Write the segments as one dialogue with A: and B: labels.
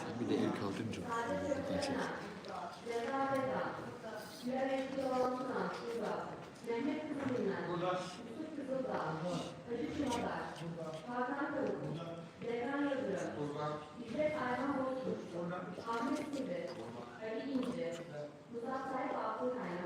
A: Sen bir de el
B: kaldırın çok. Dikkat çek. Mehmet Kızılınlar, Yusuf şey Kızıldağ, Hacı Çumalar, Hakan şey Tavuk, Zehran Yıldırım, İzzet Ayhan Bozkurt, Ahmet
C: Sivri, Ali İnce,
D: Muzaffer Akıl Kaynak,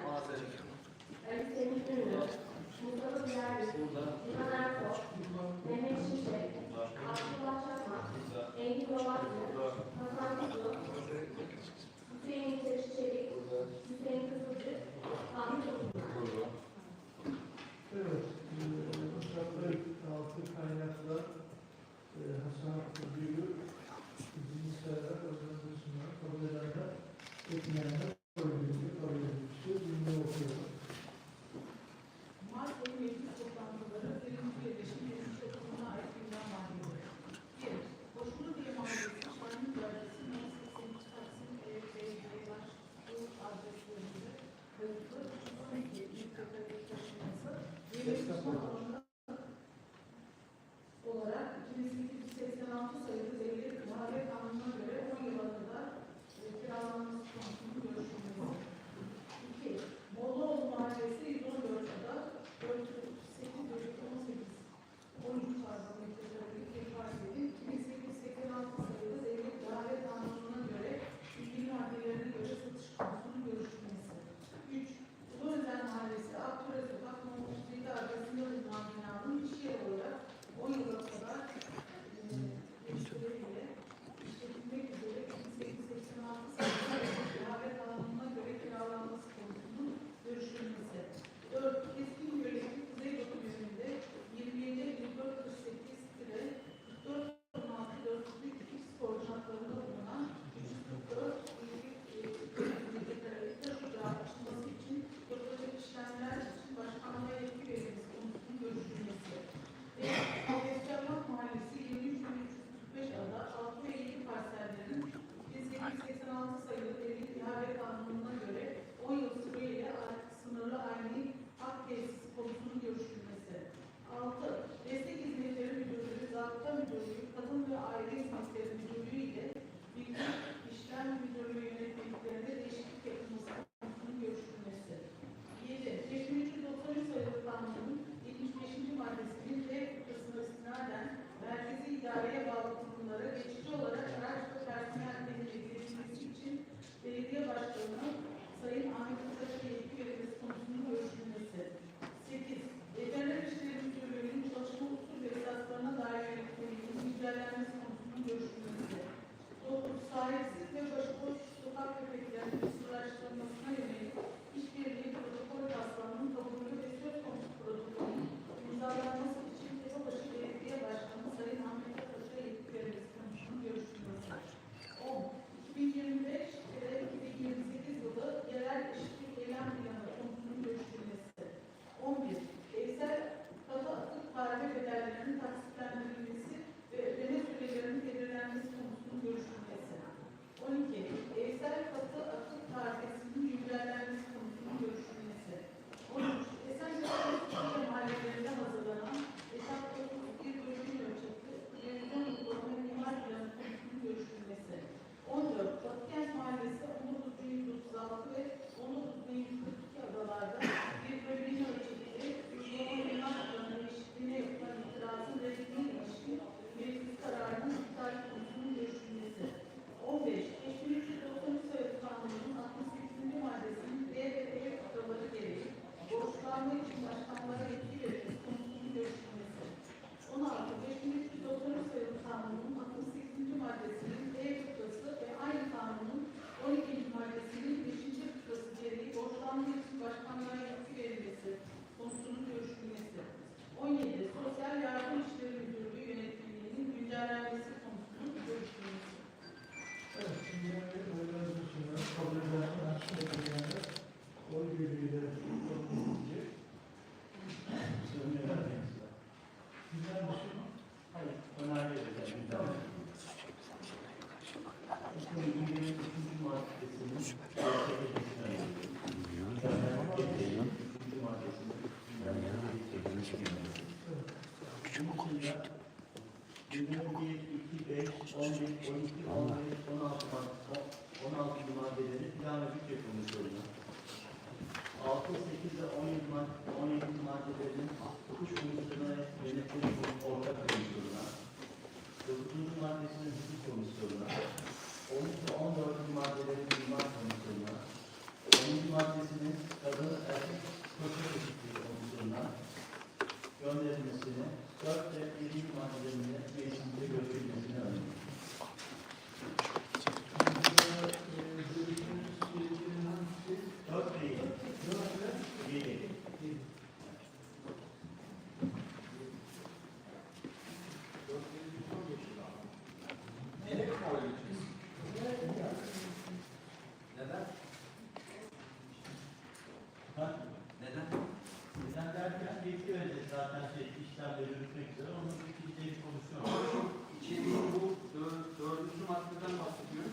D: dördüncü maddeden bahsediyor.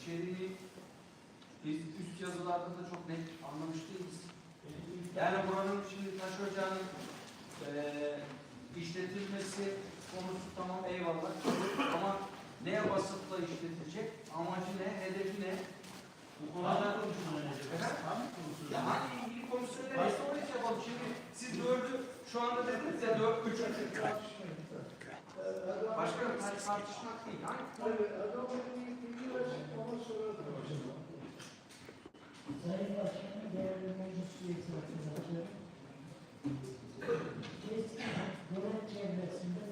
D: İçeriği biz üst yazılarda da çok net anlamış değiliz. Yani buranın şimdi taş ocağının eee işletilmesi konusu tamam eyvallah. Ama ne basıtla işletilecek, amacı ne, hedefi ne? Bu
C: Konuda
D: ya hangi ilgili komisyonları neyse şey yapalım. Şimdi siz dördü şu anda dediniz ya dört, üç, üç, üç. Başkanım tar- tartışmak değil. Hangi
E: Tabii, adamın bilgi versin, ona sorarım.
F: Sayın Başkanım, değerli meclis üyesi arkadaşlar. Eski görev çevresinde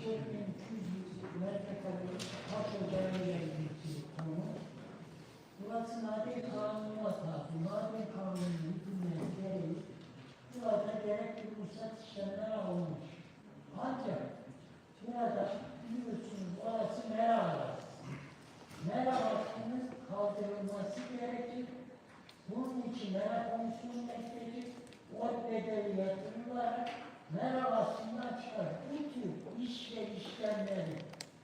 F: 2200 metrekare taş ocağı geldiği konu. Burası maden kanununa tabi. Maden kanununun hükümleri gereği burada gerekli ruhsat işlemler alınmış. Ancak burada biliyorsunuz orası. Mera hakkının kaldırılması gerekir. Bunun için mera komisyonu bekleyecek. O bedeli yatırılarak mera aslından çıkar. Bu tür iş ve işlemlerin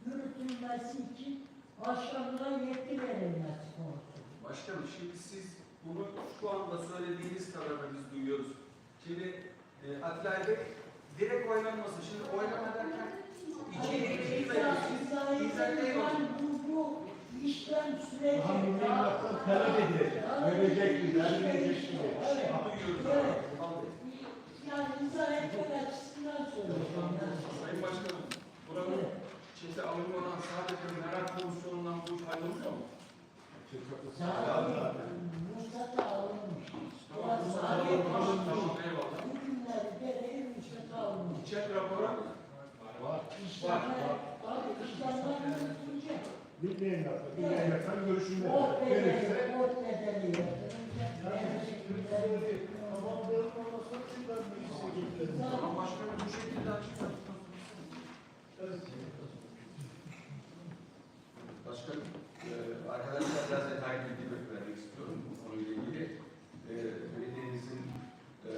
F: yürütülmesi için başkanlığa yetki verilmesi konusu.
D: Başkanım şimdi siz bunu şu anda söylediğiniz kadarını biz duyuyoruz. Şimdi e, Atilla Bey direkt oynanması. Şimdi oynama derken içeriği bilmiyoruz. Siz izah eyvallah.
F: Bu, bu işlem süreci.
E: talep edilecek. Verecek, vermeyecek gibi.
F: Evet.
D: Duyuyoruz.
F: Evet.
D: Tamam.
F: Yani izah etmek açısından söylüyorum.
D: Sayın Başkanım, buranın çete alınmadan sadece merak komisyonundan bu iş ayrılmıyor mu?
F: Ruhsat alınmış.
D: Tamam,
F: alınmış.
D: tamam, eyvallah.
F: Bugünlerde gereği ruhsat alınmış.
D: Çek raporu.
F: İşlemler, abi işlemler yürütülecek.
G: Bilmeyen yaptı. Bilmeyen yaptan görüşünde.
F: Ot bedeli,
G: Verirse
F: ot bedeli yatırılacak. Verecek ürünleri
E: Tamamların olmasına tekrar meclise getirelim.
D: Tamam başkanım bu
H: e, bilgi vermek istiyorum bu konuyla ilgili. E, Belediyemizin e,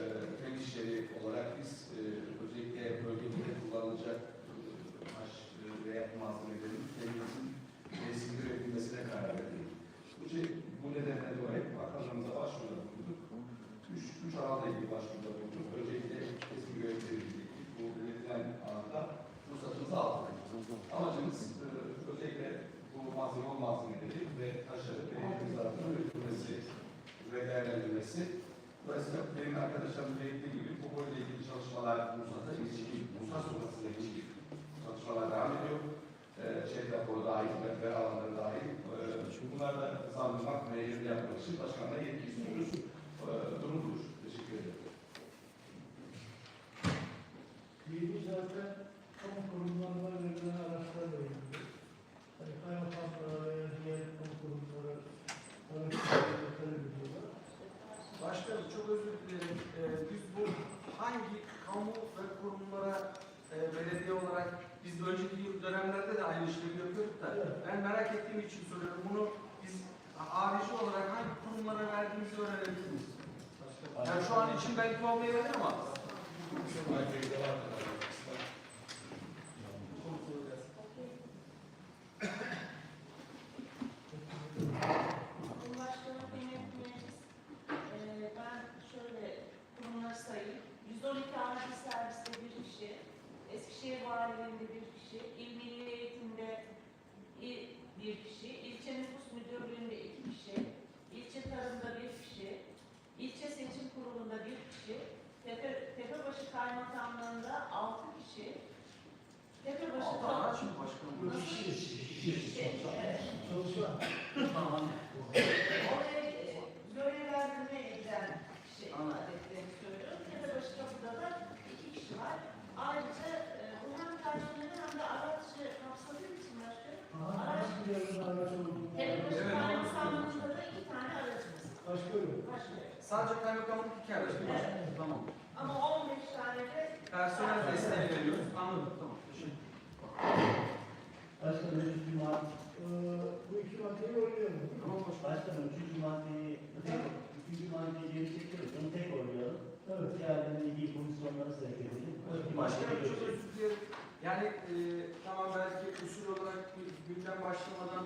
H: olarak biz e, özellikle bölgemizde kullanılacak e, taş e, ve yapı malzemelerin kendimizin teslim üretilmesine karar verdik. Bu, ce- bu nedenle dolayı bakanlığımıza başvuruda bulunduk. Üç, üç alanda ilgili başvuruda bulunduk. Öncelikle eski görevlerimizdeki bu üretilen alanda ruhsatımızı aldık. Amacımız e, özellikle bu malzeme malzemeleri ve taşları belediyemiz tarafından üretilmesi ve değerlendirilmesi. Dolayısıyla benim arkadaşlarım belirttiği gibi bu konuyla ilgili çalışmalar Musa'da ilişkin, Musa sonrasında ilişkin çalışmalar devam ediyor. E, şehir raporu dahil, ve alanları dahil. E, bunlar da hızlandırmak ve yerine yapmak için başkanla yetki istiyoruz. E, durum budur. Teşekkür ederim.
E: Yedi zaten kamu kurumlarına verilen araçlarla ilgili. Hani kaymakamlara veya diğer kamu kurumlara araçlarla talep ediyorlar.
D: Başkanım çok özür dilerim. Ee, biz bu hangi kamu ve kurumlara e, belediye olarak biz önceki yıl dönemlerde de aynı işlemi yapıyorduk da
E: Evet.
D: ben merak ettiğim için soruyorum. Bunu biz harici olarak hangi kurumlara verdiğimizi öğrenebilir miyiz? Yani şu an için belki olmayabilir ama.
I: Cumhurbaşkanı kıymetli eee, ben şöyle kurumları sayayım. 112 acil serviste bir kişi, Eskişehir Valiliğinde bir kişi, İl Eğitim'de bir kişi, ayrıca e, bunların personeli hem
E: de araçı e, kapsadığı için
I: başka araç
D: Telekoşu da iki tane aracımız var.
I: Başlıyorum. Başlıyor. Sadece iki araç mı?
D: Tamam.
I: Ama 15 tane de
D: Personel desteği veriyoruz. Anladım. Tamam. Teşekkür
C: Başkanım üçüncü madde,
E: Ee, bu iki maddeyi oynuyor mu?
D: Tamam başkanım.
C: Başkanım üçüncü maddeyi, üçüncü maddeyi geri çekiyoruz. Onu tek
E: Evet.
C: Diğerlerine ilgili komisyonlara sevk edelim. İki
D: Başkanım çok özür dilerim. Yani e, tamam belki usul olarak gü- gündem başlamadan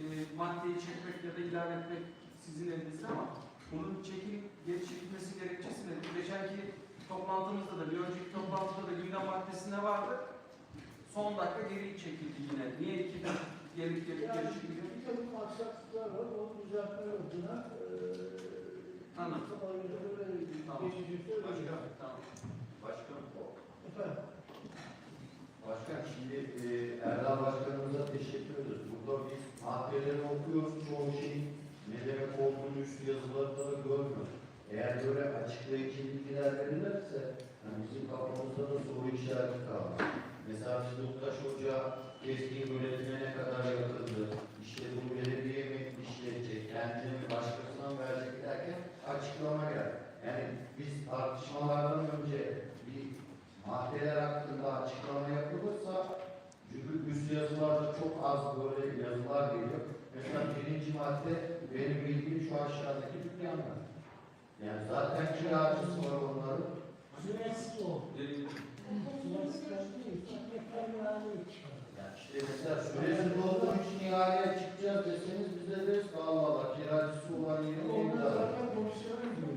D: e, maddeyi çekmek ya da ilave etmek sizin elinizde ama bunun çekim geri çekilmesi gerekçesi nedir? Geçenki toplantımızda da bir önceki toplantıda da gündem maddesinde vardı. Son dakika geri çekildi yine. Niye iki geri geri
E: Yani
D: geri çekildi?
E: bir takım aksaklıklar var. Onu düzeltme yoluna
D: Anladım. Tamam. Başkan, tamam.
E: Efendim.
J: Başkan şimdi e, Erdal Başkanımıza teşekkür ederiz. Burada biz maddeleri okuyoruz çoğu şeyin ne demek olduğunu üst yazılarda da görmüyoruz. Eğer böyle açıklayıcı bilgiler verirlerse hani bizim kafamızda da soru işareti kalır. Mesela biz Muktaş Hoca keskin yönetime ne kadar yakındı, işte bu belediye mi işleyecek, kendine mi başkasına mı verecek derken açıklama geldi. Yani biz tartışmalardan önce bir maddeler hakkında açıklama yapılırsa çünkü üst yazılarda çok az böyle yazılar geliyor. Mesela birinci madde benim bildiğim şu aşağıdaki dükkanlar. Yani zaten kiracısı var onların.
F: Süresi o. Süresi değil. Ekmekler mühendisliği çıkar.
J: Yani işte mesela süresi dolduğu için ihaleye çıkacağız deseniz biz de deriz ki Allah Allah kiracısı olan yerin
E: Onlar zaten komisyona gidiyor.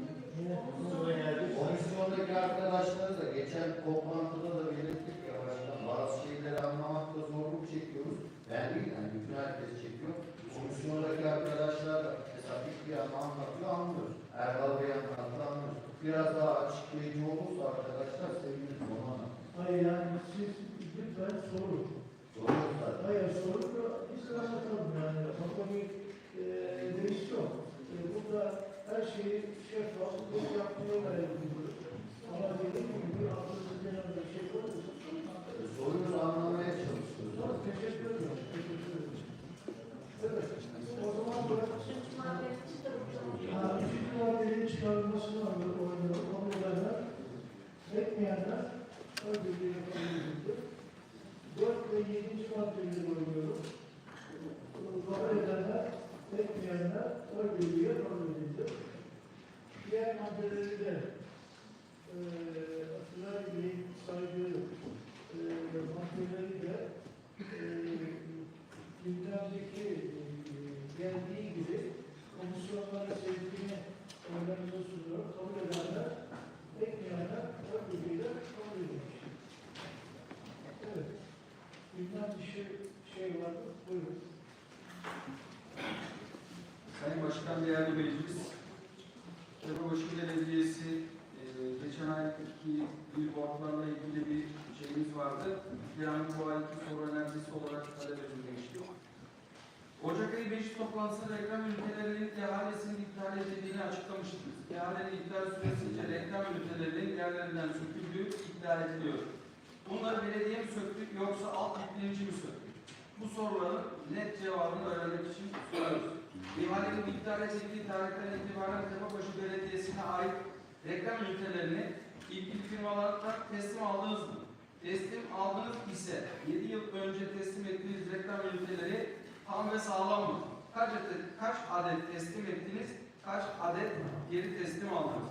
J: Komisyondaki arkadaşları da geçen toplantıda da belirttik ya başkan bazı şeyleri anlamakta zorluk çekiyoruz. Ben değil yani bütün herkes çekiyor. Komisyondaki arkadaşlar da mesela bir anda anlatıyor anlıyoruz. Erdal Bey anlattı anlıyoruz. Biraz daha açıklayıcı olursa arkadaşlar seviniriz onu anlatın.
E: Hayır yani siz lütfen sorun.
J: Soruyoruz zaten.
E: Hayır sorun da biz de anlatalım yani. Orada bir e, değiş yok. E, burada her şeyi şeffaf, bir yapmaya yapıyoruz. Ama dediğim gibi aklınızda gelen bir şey olursa
J: E, Soruyoruz anlamaya çalışıyoruz.
E: Tamam, teşekkür ederim. Teşekkür ederim. Evet. O zaman bırak.
I: üçüncü maddenin çıkarılması.
E: Ha, üçüncü maddenin çıkarılmasını oynuyorum. Onu olaylar etmeyenler öldürüldüğü kabul edildi. Dört ve yedinci maddeleri oynuyorum. Kabul edenler, etmeyenler öldürüldüğü kabul edildi. Diğer maddeleri de eee Atilla Bey'in saydığı eee maddeleri de eee gündemdeki eee, geldiği gibi komisyonlara sevdiğini oylarınıza sunuyorum. Kabul edenler, etmeyenler oy birliğiyle kabul edilmiş. Evet. Gündem dışı şey var mı? Buyurun.
D: Sayın Başkan, değerli meclis, Tepebaşı Belediyesi e, geçen ayki billboardlarla ilgili bir şeyimiz vardı. Yani bu ayki soru önergesi olarak talep edilmişti. Ocak ayı meclis toplantısında reklam ünitelerinin ihalesinin iptal edildiğini açıklamıştınız. İhalenin iptal süresince reklam ünitelerinin yerlerinden söküldüğü iddia ediliyor. Bunları belediye mi söktü yoksa alt yüklenici mi söktü? Bu soruların net cevabını öğrenmek için soruyoruz. İhalenin iptal edildiği tarihten itibaren Tepebaşı Belediyesi'ne ait reklam ünitelerini ilgili firmalardan teslim aldınız mı? Teslim aldınız ise 7 yıl önce teslim ettiğiniz reklam üniteleri tam ve sağlam mı? Kaç adet, kaç adet teslim ettiniz? Kaç adet geri teslim aldınız?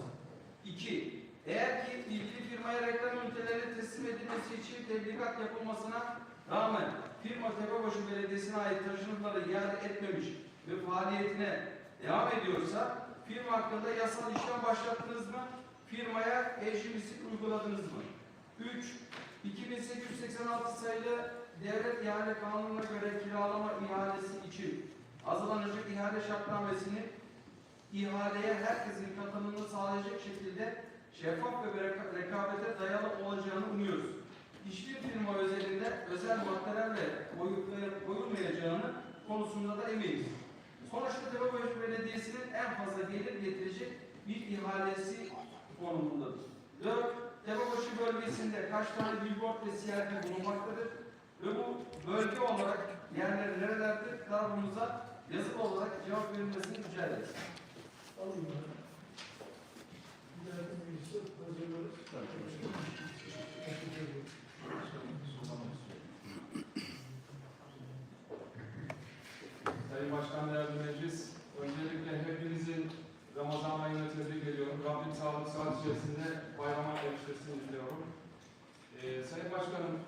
D: 2. Eğer ki ilgili firmaya reklam üniteleri teslim edilmesi için tebligat yapılmasına rağmen firma Tepebaşı Belediyesi'ne ait taşınıkları iade etmemiş ve faaliyetine devam ediyorsa firma hakkında yasal işlem başlattınız mı? Firmaya eşimizlik uyguladınız mı? 3. 2886 sayılı devlet ihale kanununa göre kiralama ihalesi için hazırlanacak ihale şartnamesini ihaleye herkesin katılımını sağlayacak şekilde şeffaf ve reka- rekabete dayalı olacağını umuyoruz. Hiçbir firma özelinde özel boyutlayıp koyulmayacağını konusunda da eminiz. Sonuçta Tepebaşı Belediyesi'nin en fazla gelir getirecek bir ihalesi konumundadır. 4. Tepebaşı bölgesinde kaç tane billboard ve siyerler bulunmaktadır ve bu bölge olarak yerler nerelerdir? Tarafımıza yazılı olarak cevap verilmesini rica ederiz.
E: Sayın
K: Başkan Değerli Meclis, öncelikle hepinizin Ramazan ayına tebrik ediyorum. Rabbim sağlık saat içerisinde bayrama eriştirsin diliyorum. Ee, Sayın Başkanım,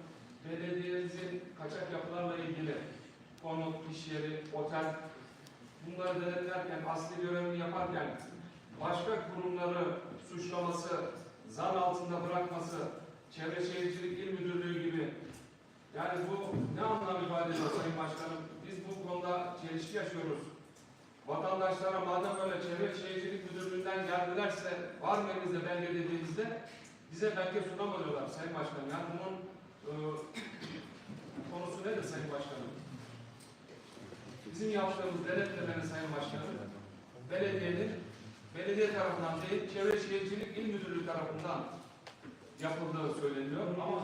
K: belediyemizin kaçak yapılarla ilgili konut, iş yeri, otel bunları denetlerken, asli görevini yaparken başka kurumları suçlaması, zan altında bırakması, Çevre Şehircilik İl Müdürlüğü gibi yani bu ne anlam ifade ediyor Sayın Başkanım? Biz bu konuda çelişki yaşıyoruz. Vatandaşlara madem öyle Çevre Şehircilik Müdürlüğü'nden geldilerse var mı elimizde belge dediğimizde bize belge sunamıyorlar Sayın Başkanım. Yani bunun e, konusu nedir Sayın Başkanım? Bizim yaptığımız denetlemenin Sayın Başkanım, belediyenin belediye tarafından değil, Çevre Şehircilik İl Müdürlüğü tarafından yapıldığı söyleniyor ama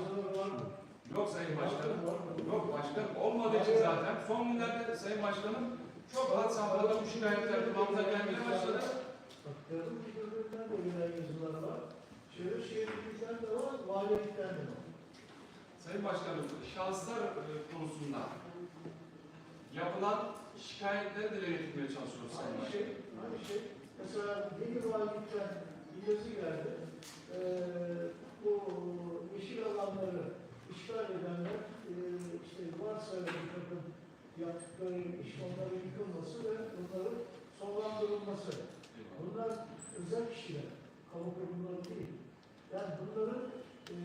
K: yok Sayın Başkanım. Yok başkanım olmadığı için zaten son günlerde Sayın Başkanım çok had safhada bu şikayetler kulağımıza gelmeye başladı.
E: Tarım müdürlüğünden de gelen yazılar var. Çevre şehircilikten de var, valilikten de var.
K: Sayın Başkanım şahıslar e, konusunda yapılan şikayetleri dile getirmeye çalışıyoruz Sayın
E: Aynı şey, aynı şey. Mesela yeni valilikten bir yazı geldi. Ee, bu yeşil alanları işgal edenler e, işte varsa bir takım yaptıkları iş onların yıkılması ve bunların sonlandırılması. Bunlar özel kişiler, kamu kurumları değil. Yani bunların e,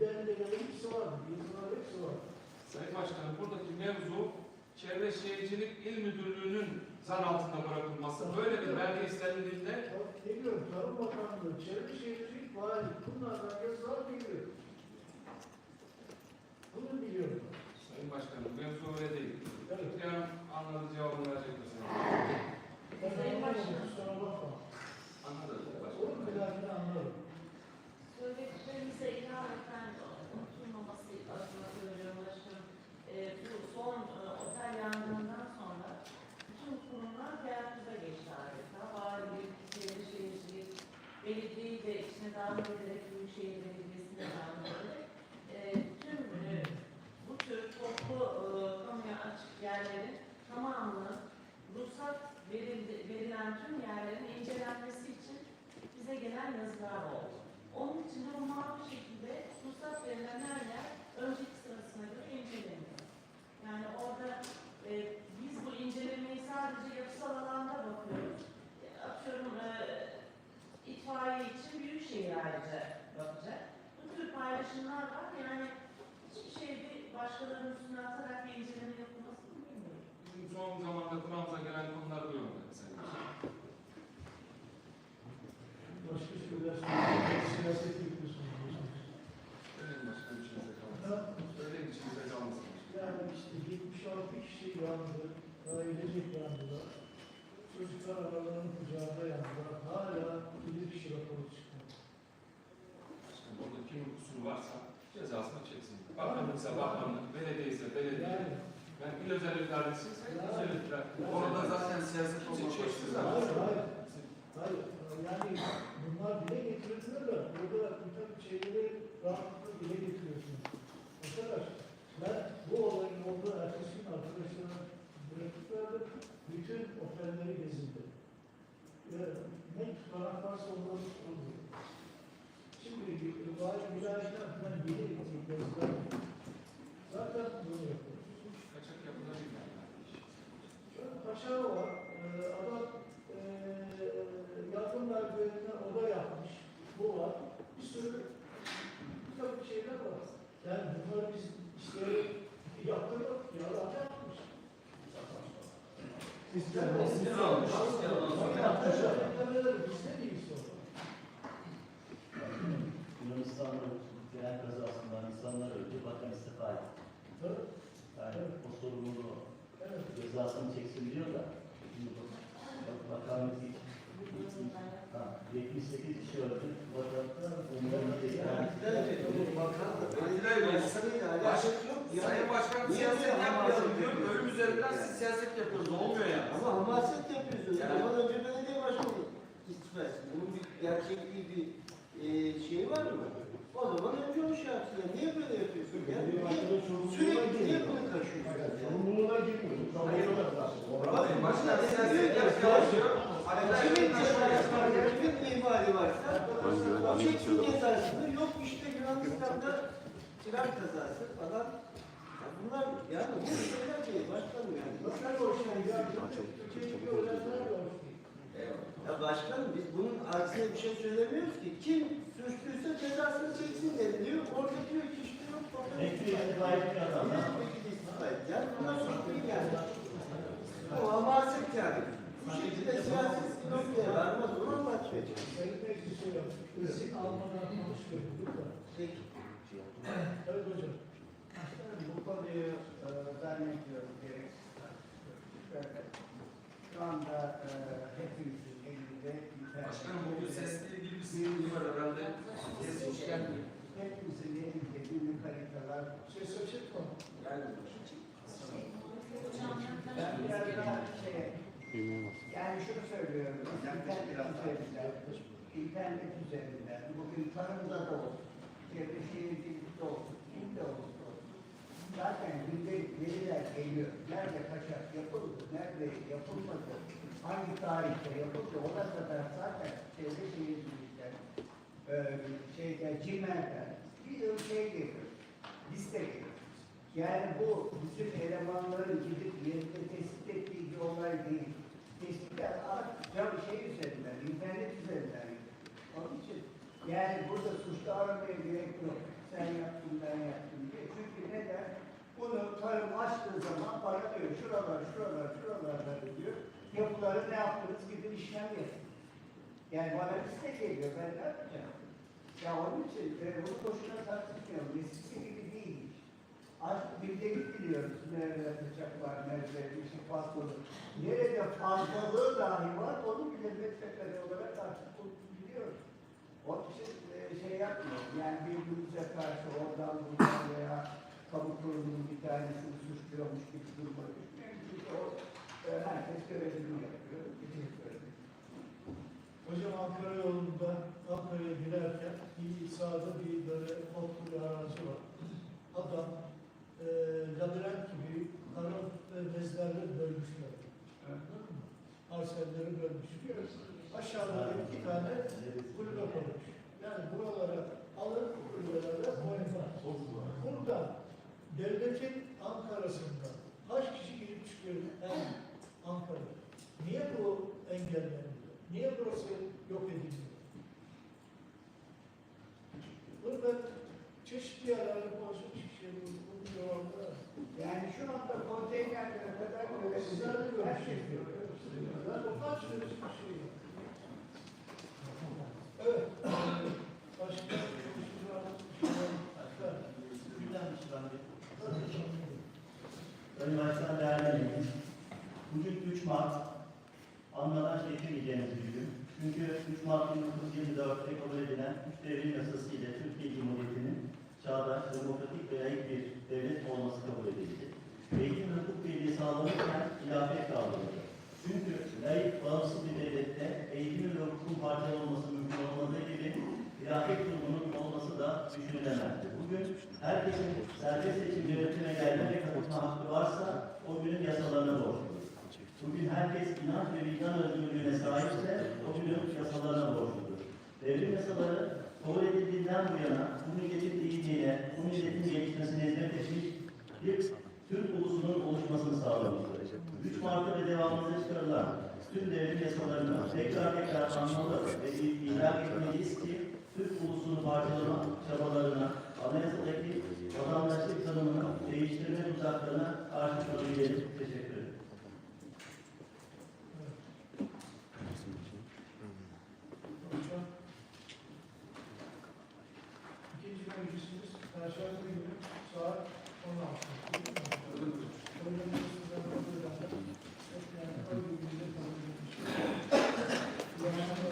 E: belgeleri hepsi var, yazılar hepsi var.
K: Sayın Başkanım buradaki mevzu Çevre Şehircilik İl Müdürlüğü'nün zan altında bırakılması. Böyle bir belge istenildiğinde
E: Bak ne diyorum, Tarım Bakanlığı, Çevre Şehircilik Vali, bunlardan yazılar geliyor. Bunu biliyorum.
K: Sayın Başkanım mevzu öyle değil.
E: Evet.
K: Yarın anladığı cevabını verecektir Sayın
E: Ben
I: Sayın Başkanım.
E: kusura bakma.
K: Anladım
E: Onun
K: Başkanım.
E: dahakine anlarım.
I: Söylediklerimize ikametten unutulmaması adına söylüyorum başkanım. Ee, bu son e, otel yangınından sonra bütün kurumlar hayatımıza geçti adeta. Valilik, Çevre Şehircilik, belediyeyi de içine dahil ederek Büyükşehir Belediyesi'ni de dahil ederek e, tüm e, bu tür toplu e, kamuya açık yerlerin tamamını ruhsat verildi, verilen tüm yerlerin incelenmesi için bize gelen yazılar oldu. Onun için de o mavi şekilde ruhsat verilen her yer önceki sırasına göre inceleniyor. Yani orada e, biz bu incelemeyi sadece yapısal alanda bakıyoruz. İtfaiye için büyük şehir ayrıca bakacak. Bu tür paylaşımlar var. Yani hiçbir şeyi başkalarının üstüne atarak bir inceleme yapılması mümkün değil.
K: Bizim son zamanda kulağımıza gelen konular bu yönde Başkanım.
E: Başka şeyler söyleyeyim. Siyaset yapıyorsunuz.
K: Söyleyin başkanım içinize kalmasın.
E: Ha?
K: Söyleyin içinize kalmasın.
E: Yani işte 76 kişi yandı, ailecek yandılar. Çocuklar aralarının kucağında yandılar. Hala 7 kişi raporu çıkmadı.
K: Başkanım orada kimin kusuru varsa cezasını çeksin. Bakanlıksa bakanlık, belediye ise belediye.
E: Yani,
K: Ben il özel idaresiyse il özel idare.
E: Yani-
K: Orada zaten siyaset olmak
E: hayır, hayır. Hayır, yani bunlar dile getirildiler de burada bir takım şeyleri rahatlıkla dile getiriyorsunuz. Arkadaş, ben bu olayın olduğu ertesi gün arkadaşlarına bırakıp verdim. Bütün otelleri gezildi. Ve ne tutanak varsa onları oldu. Şimdi vilayetler falan yeni gidecek yazılar. Zaten bunu yapıyoruz.
K: Kaçak yapılar yani.
E: Şöyle Paşa var, e, adam e, yardım merdivenine oda yapmış, bu var. Bir sürü bir takım şeyler var. Yani bunları biz isteyerek yaptırdık, ya adam yapmış. İsteyen
C: olmuş, isteyen olmuş.
E: Değil sonra.
C: Yunanistan'da tren kazasından insanlar öldü, bakan istifa etti. Yani o sorumluluğu cezasını çeksin diyor da, şimdi bak, bak, bakanlık hiç, ha, 78 kişi öldü, bakan umurunda değil. Yani,
K: Sayın Başkan siyaset yapmayalım diyor. Ölüm üzerinden siz siyaset yapıyorsunuz. Olmuyor yani.
L: Ama hamaset yapıyorsunuz.
K: Yani-
L: Zaman önce belediye başkanı etsin. Bunun bir gerçekliği bir e, şey var mı? O zaman önce o şey yapsın. Niye böyle yapıyorsun? Ya?
E: Benim
L: Niye,
E: arkadaş sorumluluğuna
L: sürekli niye bunu kaşıyorsun?
E: Sorumluluğuna girmiyor.
K: Bakın başkan siyaset
L: Kimin
K: yapıyor.
L: cezası? Kimin ihmal varsa o
A: güven?
L: cezasını yok işte Yunanistan'da tren kazası falan. Ya bunlar yani bu şeyler değil başkanım yani.
E: Nasıl borçlanacak? Türkiye'deki öğrenciler borçlanacak.
L: Ya başkanım biz bunun aksine bir şey söylemiyoruz ki. Kim suçluysa cezasını çeksin deniliyor. Orada diyor ki işte yok. bakalım.
C: Ekli istifa etmiyor adam.
L: Milletvekili istifa etti. Yani bunlar suç değil yani. O amaset yani. Bu şekilde siyasi noktaya varmaz. Onu anlatmaya çalışıyorum.
E: Sayın Meclisi Risk almadan konuşmuyor. Lütfen.
L: Peki.
E: Evet hocam.
M: Bu konuyu e, zannediyorum gereksiz tartışıyoruz. Şu anda e, hepimizin elinde internet.
D: Başkanım bugün sesle ilgili bir sıkıntı var herhalde. Ses hoş gelmiyor.
M: Hepimizin elinde günlük haritalar.
E: Ses açık mı?
D: Yani
M: Ben biraz daha şey, yani şunu söylüyorum. İnternet üzerinden, internet üzerinden, bugün tarımda da olsun, çevre şehircilikte olsun, kimde olsun. Zaten gündelik veriler geliyor. Nerede kaçak yapıldı, nerede yapılmadı, hangi tarihte yapıldı, ona kadar zaten çevre şehircilikten, e, şeyden, CİMER'den bir yıl şey geliyor, liste geliyor. Yani bu bizim elemanların gidip yerinde tespit ettiği bir olay değil. Tespitler artık cam şey üzerinden, internet üzerinden. Onun için yani burada suçlu aramaya gerek yok. Sen yaptın, ben yaptım? Bunu tarım açtığı zaman bana diyor şuralar, şuralar, şuralar diyor. Yapıları ne yaptınız gidin işlem yapın. Yani bana liste geliyor, ben ne yapacağım? Ya onun için e, bunu boşuna tartışmıyorum. Eskisi gibi değil. Artık bildiğimiz biliyoruz. Nerede kaçak var, nerede şey fazlalık. Nerede fazlalığı dahi var, onu bile metrekare olarak artık biliyoruz. Onun için e, şey yapmıyorum. Yani birbirimize karşı kamu tanesini suçluyormuş gibi durma düşmeyin. Çünkü o e, herkes görevini yapıyor.
E: Hocam Ankara yolunda Ankara'ya girerken bir sağda bir böyle otlu bir arazi var. Adam e, labirent gibi kara e, bezlerle bölmüşler. Anladın mı? Arselleri bölmüş. Aşağıda iki tane kulübe koymuş. Yani buralara alır kulübelere koymaz. Burada devletin Ankara'sında kaç kişi girip çıkıyor her Ankara'da? Niye bu engelleniyor? Niye burası yok ediliyor? Bunu ben çeşitli yerlerde konuşmuş kişiye bu bu cevabı
M: Yani şu anda konteynerlere kadar görevli her şey görüyor.
E: Ben o kaç şey yok. Evet. Başka bir şey var mı? Bir şey var mı? Başka?
C: Gündemmiş bence. Sayın Başkan değerli üyelerimiz, bugün 3 Mart anmadan çekemeyeceğimiz bir gün. Çünkü 3 Mart 1924'te kabul edilen üç devrim yasası ile Türkiye Cumhuriyeti'nin çağdaş, demokratik ve layık bir devlet olması kabul edildi. Eğitim ve hukuk birliği sağlanırken ilafet kaldırıldı. Çünkü layık, bağımsız bir devlette eğitimin ve hukukun parçalı olması mümkün olmadığı gibi ilafet durumunun olması da düşünülemezdi. Bugün herkesin serbest seçim yönetime gelme ve katılma hakkı varsa o günün yasalarına borçludur. Bugün herkes inanç ve vicdan özgürlüğüne sahipse o günün yasalarına borçludur. Devrim yasaları kabul edildiğinden bu yana bu milletin iyiliğine, bu milletin gelişmesine hizmet etmiş bir Türk ulusunun oluşmasını sağlamıştır. 3 Mart'ta ve devamında çıkarılan tüm devrim yasalarını tekrar tekrar anmalı ve ihlal etmeliyiz ki Türk ulusunu parçalama çabalarına, anayasadaki vatandaşlık tanımını değiştirme tuzaklarına karşı durabilelim.